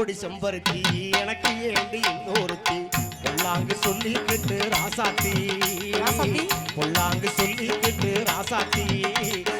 ஜோடி செம்பருத்தி எனக்கு ஏண்டி இன்னொருத்தி. பொல்லாங்கு சொல்லிக்கிட்டு ராசாத்தி. ராசாத்தி? பொல்லாங்கு சொல்லிக்கிட்டு ராசாத்தி.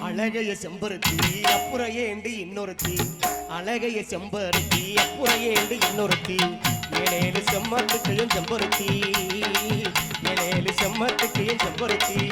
அழகைய செம்பருத்தி அப்புறம் ஏண்டி இன்னொருத்தி. அழகைய செம்பருத்தி அப்புறம் ஏண்டி இன்னொருத்தி. ஏழேழு செம்மத்துக்கையும் செம்பருத்தி. ஏழேழு செம்மத்துக்கையும் செம்பருத்தி.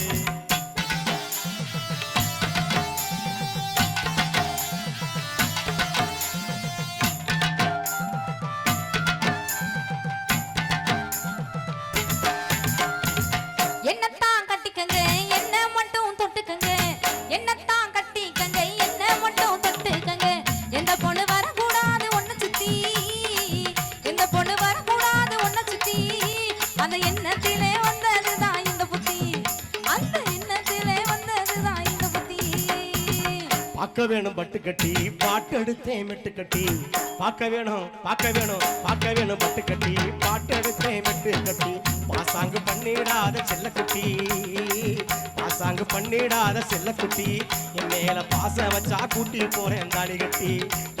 பார்க்க வேணும் பட்டு கட்டி. பாட்டு எடுத்தேன் மெட்டு கட்டி. பார்க்க வேணும் பார்க்க வேணும் பார்க்க வேணும் பட்டு கட்டி. பாட்டு எடுத்தேன் மெட்டு கட்டி. பாசாங்கு பண்ணிடாத செல்லக்குட்டி பாசாங்கு பண்ணிடாத செல்லக்குட்டி என் மேல பாசம் வச்சா கூட்டி போறேன் தாடி கட்டி.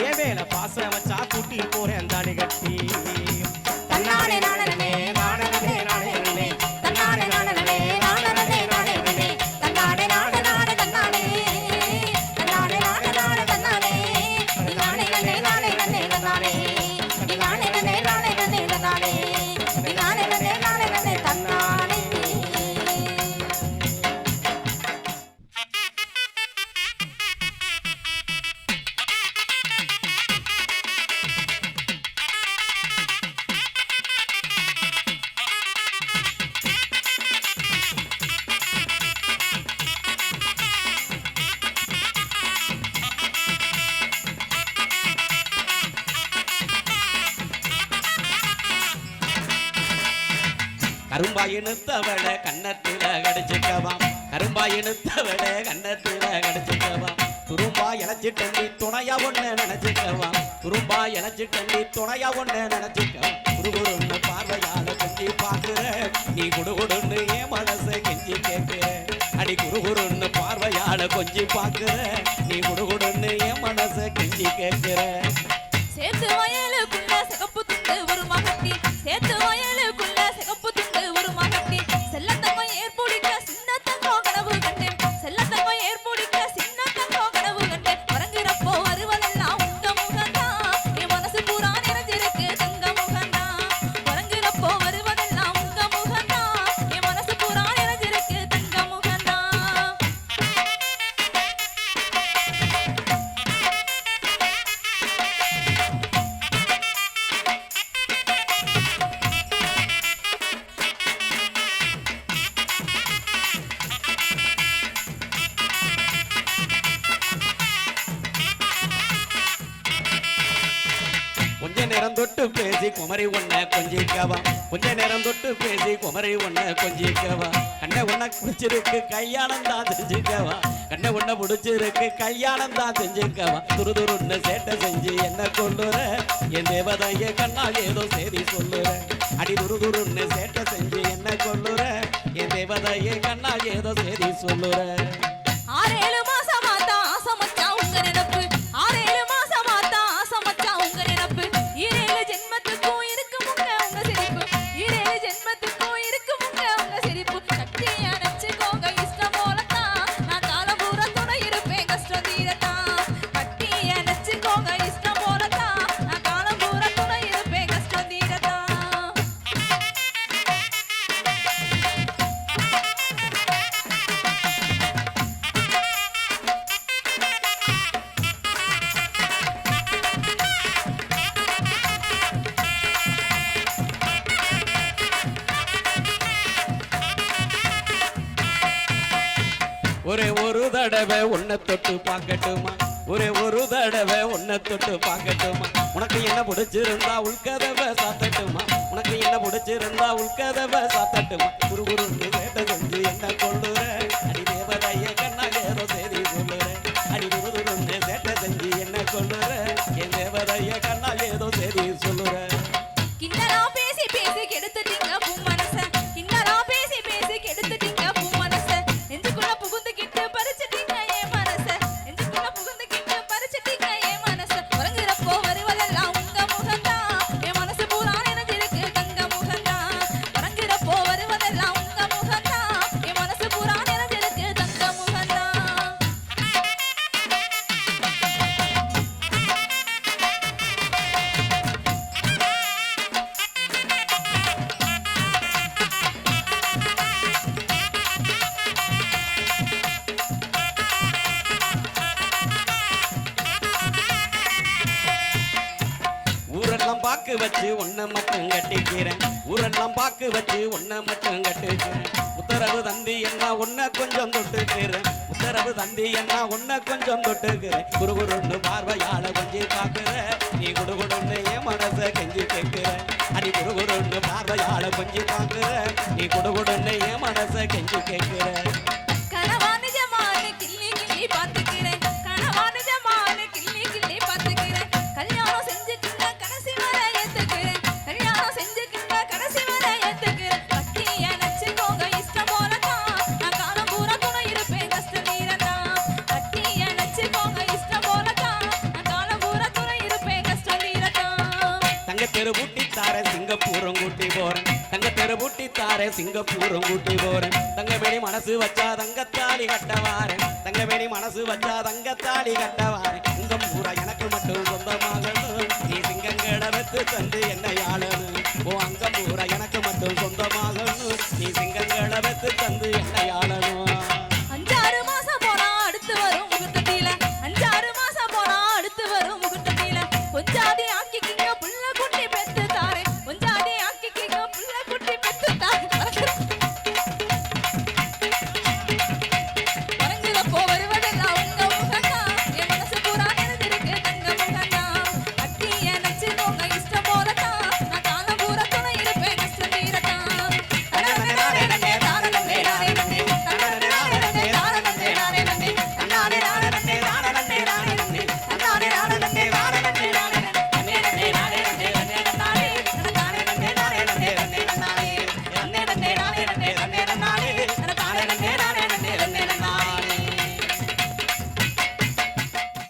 என் மேல பாசம் வச்சா கூட்டி போறேன். கரும்பாயினுத்தவள கண்ணத்தில கடிச்சுக்கவாம் கரும்பாயினுத்தவள கண்ணத்தில கடிச்சுக்கவாம் துரும்பா இழைச்சி தண்ணி துணையா ஒண்ணு நினைச்சுக்கவாம் துரும்பா இழைச்சி தண்ணி துணையா ஒண்ணு நினைச்சுக்கவாம் குருகுருன்னு பார்வையால கொஞ்சி பாக்குற நீ குடுகுடுன்னு என் மனசை கெஞ்சி கேட்கிற. அடி குருகுருன்னு பார்வையால கொஞ்சி பாக்குற நீ குடுகுடு நேரம் தொட்டு பேசி குமரி ஒன்ன கொஞ்சிக்கவா. கொஞ்ச நேரம் தொட்டு பேசி குமரி ஒன்ன கொஞ்சிக்கவா. கண்ணை ஒன்ன பிடிச்சிருக்கு கல்யாணம் தான் செஞ்சுக்கவா கண்ணை ஒன்ன புடிச்சிருக்கு கல்யாணம் தான் செஞ்சுக்கவா துரு துருன்னு சேட்டை செஞ்சு என்ன கொண்டுற என் தேவதைய கண்ணால் ஏதோ செய்தி சொல்லுற. அடி துரு துருன்னு சேட்டை செஞ்சு என்ன கொள்ளுற என் தேவதைய கண்ணால் ஏதோ செய்தி சொல்லுற. ஆறேழு தடவை உன்னை தொட்டு பார்க்கட்டுமா? ஒரே ஒரு தடவை உன்னை தொட்டு பார்க்கட்டுமா? உனக்கு என்ன பிடிச்சிருந்தா உள்கதவை சாத்தட்டுமா? உனக்கு என்ன பிடிச்சிருந்தா உள்கதவை சாத்தட்டுமா? பாக்கு வச்சு ஒன்ன மட்டும் கட்டிக்கிறேன். ஊரெல்லாம் பாக்கு வச்சு ஒன்ன மட்டும் கட்டிக்கிறேன். உத்தரவு தந்தி என்ன ஒன்ன கொஞ்சம் தொட்டுக்கிறேன். உத்தரவு தந்தி என்ன ஒன்ன கொஞ்சம் தொட்டுக்கிறேன். குருகுருன்னு பார்வையால கொஞ்சி பாக்குற நீ குடுகுடுன்னு என் மனசை கெஞ்சி கேட்கிற அடி குருகுருன்னு பார்வையால கொஞ்சி பாக்குற நீ குடுகுடுன்னு என் மனசை கெஞ்சி கேட்கிற வாரேன் சிங்கப்பூரம் கூட்டி போறேன். தங்கமேனி மனசு வச்சா தங்கத்தாலி கட்ட வாரேன். தங்கமேனி மனசு வச்சா தங்கத்தாலி கட்ட வாரேன். உங்கம் பூரா எனக்கு மட்டும் சொந்தமாகணும். நீ சிங்கங்களை வைத்து தந்து என்னை ஆளணும். ஓ அங்கம் பூரா எனக்கு மட்டும் சொந்தமாகணும். நீ சிங்கங்களை வைத்து தந்து